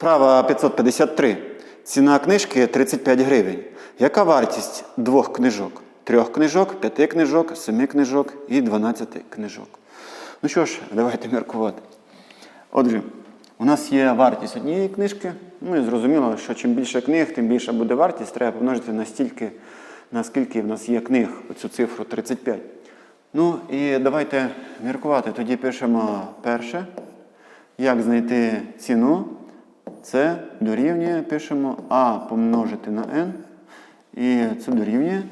Вправа 553. Ціна книжки 35 гривень. Яка вартість двох книжок? Трьох книжок, п'яти книжок, семи книжок і 12 книжок. Ну що ж, давайте міркувати. Отже, у нас є вартість однієї книжки. Ну і зрозуміло, що чим більше книг, тим більша буде вартість. Треба помножити настільки, наскільки в нас є книг, оцю цифру 35. Ну і давайте міркувати. Тоді пишемо перше. Як знайти ціну? Це дорівнює, пишемо А помножити на n. І це дорівнює.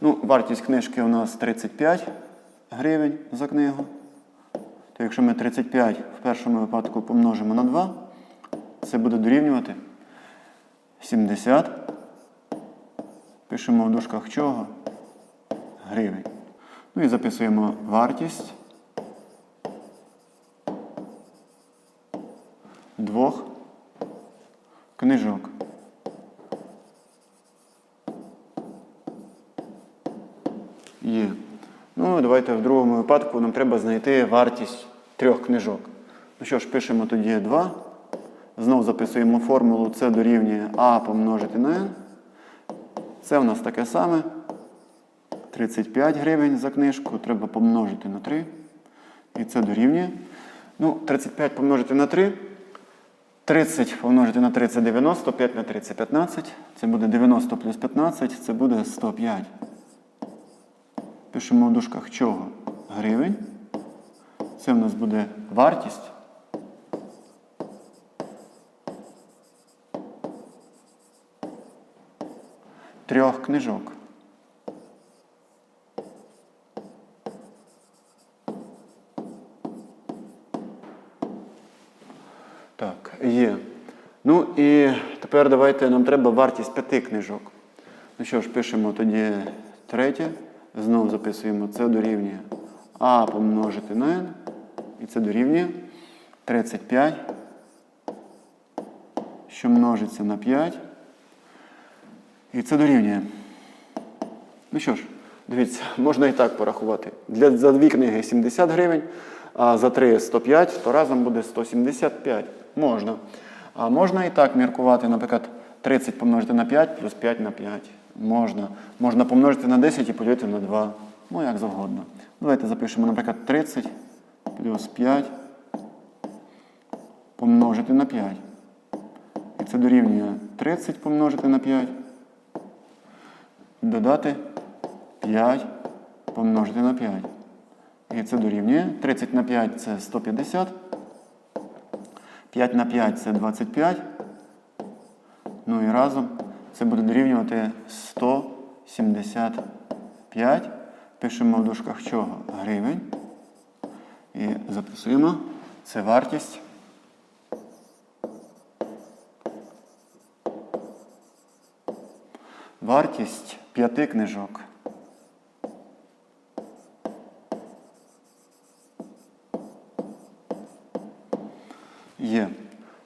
Ну, вартість книжки у нас 35 гривень за книгу. То якщо ми 35 в першому випадку помножимо на 2, це буде дорівнювати 70. Пишемо в дужках чого? Гривень. Ну і записуємо вартість двох книжок. Є. Ну, давайте в другому випадку нам треба знайти вартість трьох книжок. Ну що ж, пишемо тоді 2. Знову записуємо формулу С дорівнює А помножити на n. Це у нас таке саме. 35 гривень за книжку треба помножити на 3. І це дорівнює. Ну, 35 помножити на 3. 30 помножити на 3 це 90, 5 на 3 це 15. Це буде 90 плюс 15, це буде 105. Пишемо в дужках чого? Гривень. Це в нас буде вартість. Трьох книжок. Так, є. Ну і тепер давайте нам треба вартість п'яти книжок. Ну що ж, пишемо тоді третє. Знову записуємо це дорівнює А помножити на n. І це дорівнює 35, що множиться на 5. І це дорівнює. Ну що ж, дивіться, можна і так порахувати. Для, за дві книги 70 гривень, а за три 105, то разом буде 175. Можна. А можна і так міркувати, наприклад, 30 помножити на 5 плюс 5 на 5. Можна. Можна помножити на 10 і поділити на 2. Ну, як завгодно. Давайте запишемо, наприклад, 30 плюс 5 помножити на 5. І це дорівнює 30 помножити на 5. Додати 5 помножити на 5. І це дорівнює. 30 на 5 це 150. 5 на 5 це 25. Ну і разом це буде дорівнювати 175. Пишемо в дужках чого? Гривень. І записуємо. Це вартість. Вартість п'яти книжок. Є.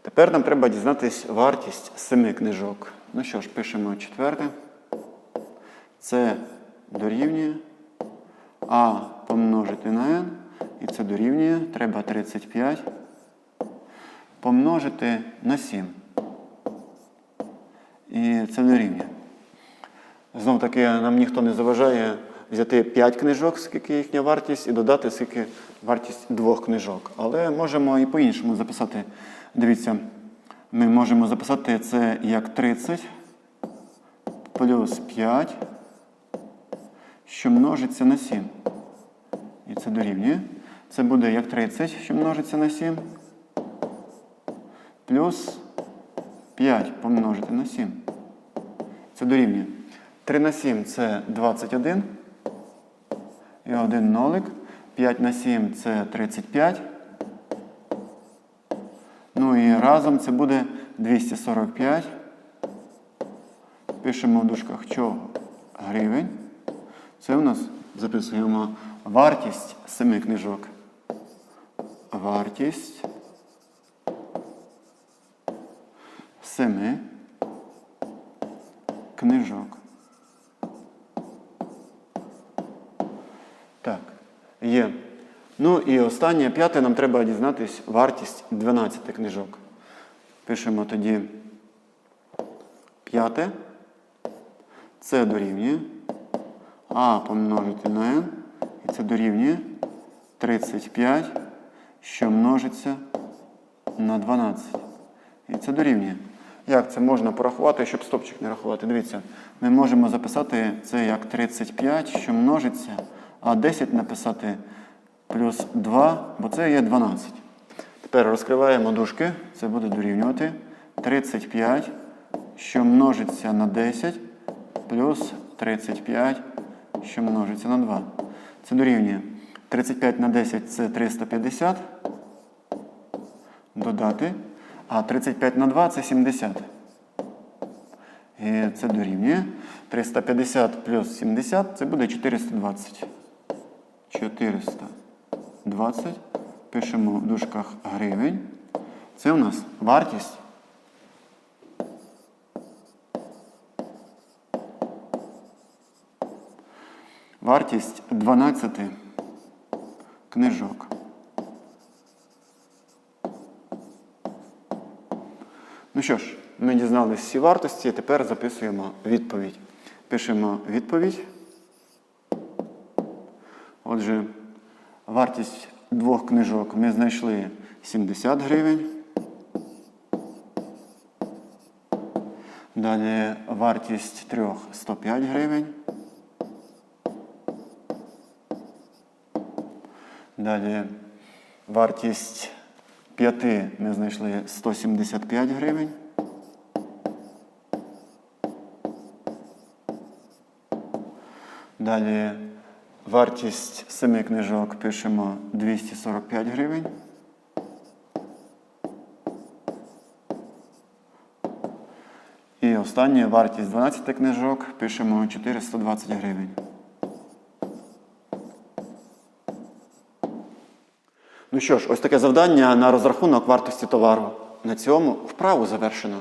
Тепер нам треба дізнатись вартість семи книжок. Ну що ж, пишемо четверте. Це дорівнює А помножити на n. І це дорівнює. Треба 35 помножити на 7. І це дорівнює. Знов таки, нам ніхто не заважає взяти 5 книжок, скільки їхня вартість, і додати скільки вартість двох книжок. Але можемо і по-іншому записати. Дивіться, ми можемо записати це як 30 плюс 5, що множиться на 7. І це дорівнює. Це буде як 30, що множиться на 7. Плюс 5 помножити на 7. Це дорівнює. 3 на 7 це 21. І один нолик. 5 на 7 це 35. Разом це буде 245. Пишемо в дужках чого? Гривень. Це у нас записуємо вартість семи книжок. Вартість семи книжок. Так, є. Ну і останнє, п'яте, нам треба дізнатись вартість 12 книжок. Пишемо тоді п'яте. Це дорівнює А помножити на n. І це дорівнює 35, що множиться на 12. І це дорівнює. Як це можна порахувати, щоб стопчик не рахувати? Дивіться, ми можемо записати це як 35, що множиться, а 10 написати плюс 2, бо це є 12. Тепер розкриваємо дужки, це буде дорівнювати 35, що множиться на 10, плюс 35, що множиться на 2. Це дорівнює 35 на 10 це 350. Додати. А 35 на 2 це 70. І це дорівнює. 350 плюс 70 це буде 420. 420. Пишемо в дужках гривень. Це у нас вартість. Вартість 12 книжок. Ну що ж, ми дізналися всі вартості, тепер записуємо відповідь. Пишемо відповідь. Отже, вартість двох книжок ми знайшли 70 гривень. Далі вартість трьох 105 гривень. Далі вартість п'яти ми знайшли 175 гривень. Далі вартість семи книжок пишемо 245 гривень. І остання вартість 12 книжок пишемо 420 гривень. Ну що ж, ось таке завдання на розрахунок вартості товару. На цьому вправу завершено.